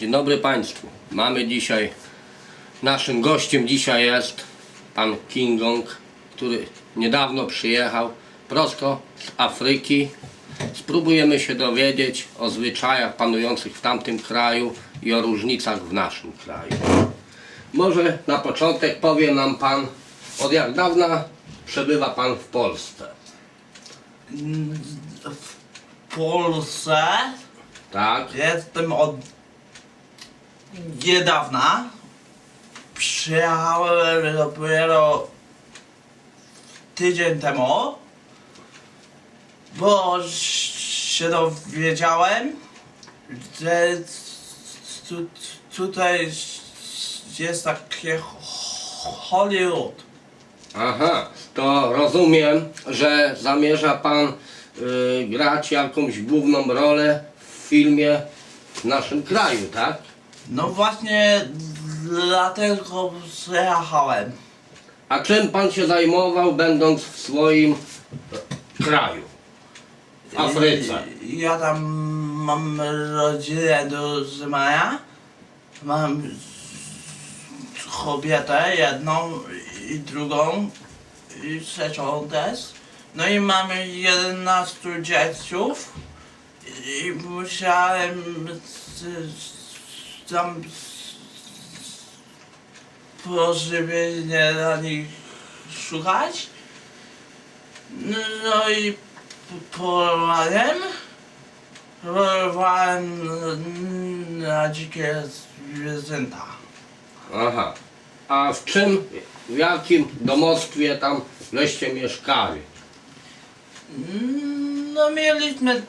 Dzień dobry Państwu. Mamy dzisiaj, naszym gościem dzisiaj jest pan King Kong, który niedawno przyjechał prosto z Afryki. Spróbujemy się dowiedzieć o zwyczajach panujących w tamtym kraju i o różnicach w naszym kraju. Może na początek powie nam pan, od jak dawna przebywa pan w Polsce? W Polsce Tak? jestem od niedawna. Przyjechałem dopiero tydzień temu, bo się dowiedziałem, że tu, tutaj jest takie Hollywood. Aha, to rozumiem, że zamierza pan y, grać jakąś główną rolę w filmie w naszym kraju, tak? No właśnie dlatego przyjechałem. A czym pan się zajmował, będąc w swoim kraju? W Afryce. Ja tam mam rodzinę do Rzymania. Mam kobietę jedną i drugą i trzecią też. No i mamy 11 dzieciów i musiałem tam pożywienie dla nich szukać. No i polowałem. Polowałem na dzikie zwierzęta. Aha. A w czym, w jakim domostwie tam żeście mieszkali? No mieliśmy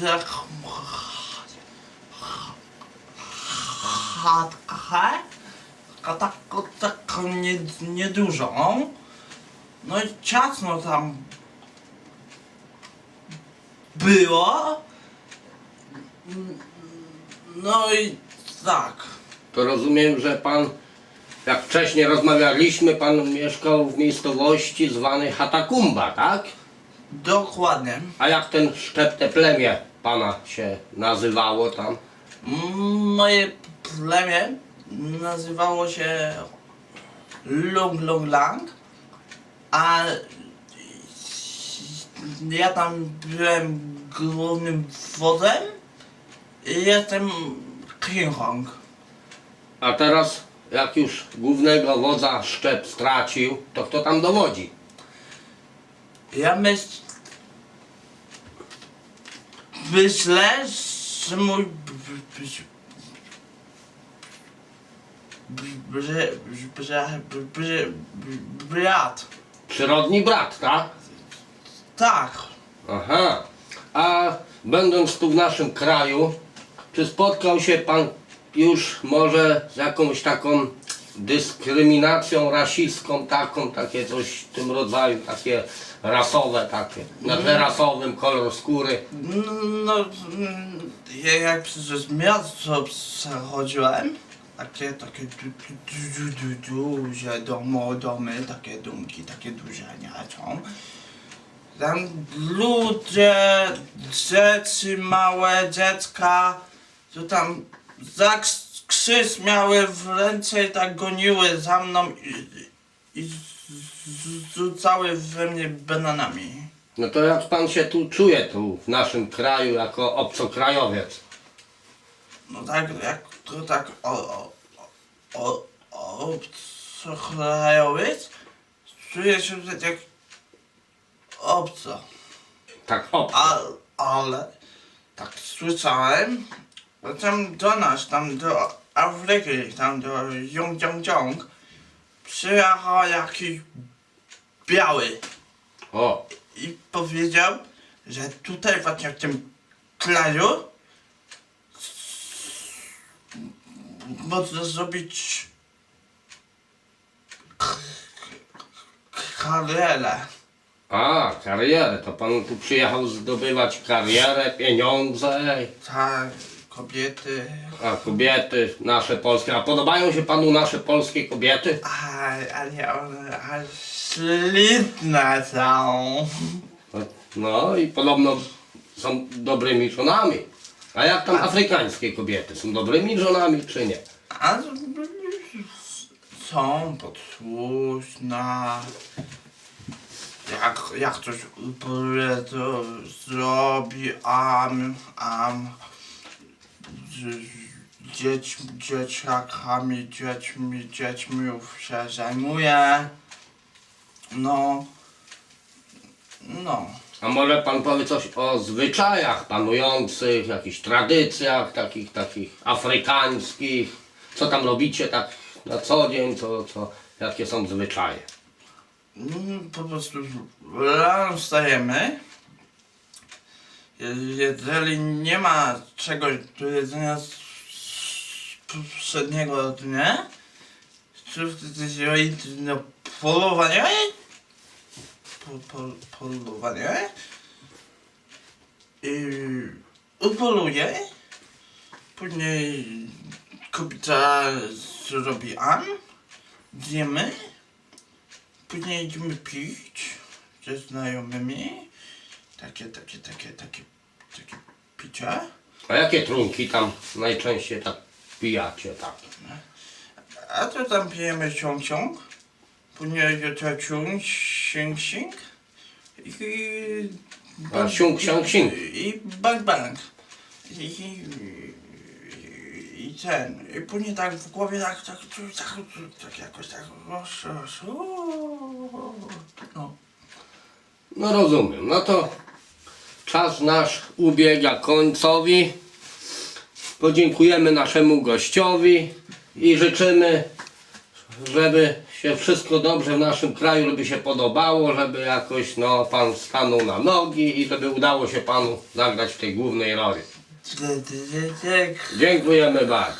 taką chatkę, taką, taką nie, niedużą. No i ciasno tam było. No i tak. To rozumiem, że pan, jak wcześniej rozmawialiśmy, pan mieszkał w miejscowości zwanej Hatakumba, tak? Dokładnie. A jak ten szczepte plemię pana się nazywało tam? Moje plemię nazywało się Long Long Lang, a ja tam byłem głównym wodzem i jestem King Kong. A teraz, jak już głównego wodza szczep stracił, to kto tam dowodzi? Ja myśl... myślę, że mój b- b- b- że, że, że, brat. Przyrodni brat, tak? Tak. Aha. A będąc tu w naszym kraju, czy spotkał się pan już może z jakąś taką dyskryminacją rasistką, taką, takie coś w tym rodzaju, takie rasowe, takie, na tle rasowym, kolor skóry? No, mm, ja jak przez miasto przechodziłem, takie, takie du, du, du, du, du, duże domo, domy, takie domki, takie duże nie są. Tam ludzie, dzieci małe, dziecka, to tam za krzyż miały w ręce i tak goniły za mną i, i rzucały we mnie bananami. No to jak pan się tu czuje tu w naszym kraju jako obcokrajowiec? No tak, jak to tak o, o, o, o obcokrajowiec, czuję się tak jak obco. Tak obco. A, ale tak słyszałem, że tam do nas, tam do Afryki, tam do Jong przyjechał jakiś biały O, i powiedział, że tutaj właśnie w tym kraju można zrobić karierę. a, karierę, to pan tu przyjechał zdobywać karierę, pieniądze, Tak, kobiety. a kobiety nasze polskie. A podobają się panu nasze polskie kobiety? A, ale one aż śliczne są. No, No i podobno są dobrymi żonami. A jak tam afrykańskie kobiety? Są dobrymi żonami czy nie? A są posłuszna. Jak, jak coś powie, to zrobi, am, am. Dzieć, dzieciakami, dziećmi, dziećmi się zajmuje. No. No. A może pan powie coś o zwyczajach panujących, jakichś tradycjach takich, takich afrykańskich? Co tam robicie tak na co dzień, co, co, jakie są zwyczaje? Mm, Po prostu rano wstajemy. Je- Jeżeli nie ma czegoś do jedzenia z poprzedniego dnia, to wtedy się idzie na polowanie. Po, po, polowanie. I upoluje. Później kobieta zrobi am. Zjemy. Później idziemy pić ze znajomymi. Takie, takie, takie, takie, takie picia. A jakie trunki tam najczęściej tak pijacie tak? A to tam pijemy ciąg ciąg. Później to ciąg, sing sing. I... A, siung, siung, sing. I bang bang. I, i, ten. I później tak w głowie tak, tak, tak, tak, jakoś tak. No. No rozumiem. No to czas nasz ubiega końcowi. Podziękujemy naszemu gościowi i życzymy, żeby się wszystko dobrze w naszym kraju, żeby się podobało, żeby jakoś no, pan stanął na nogi i żeby udało się panu zagrać w tej głównej roli. Dziękujemy bardzo.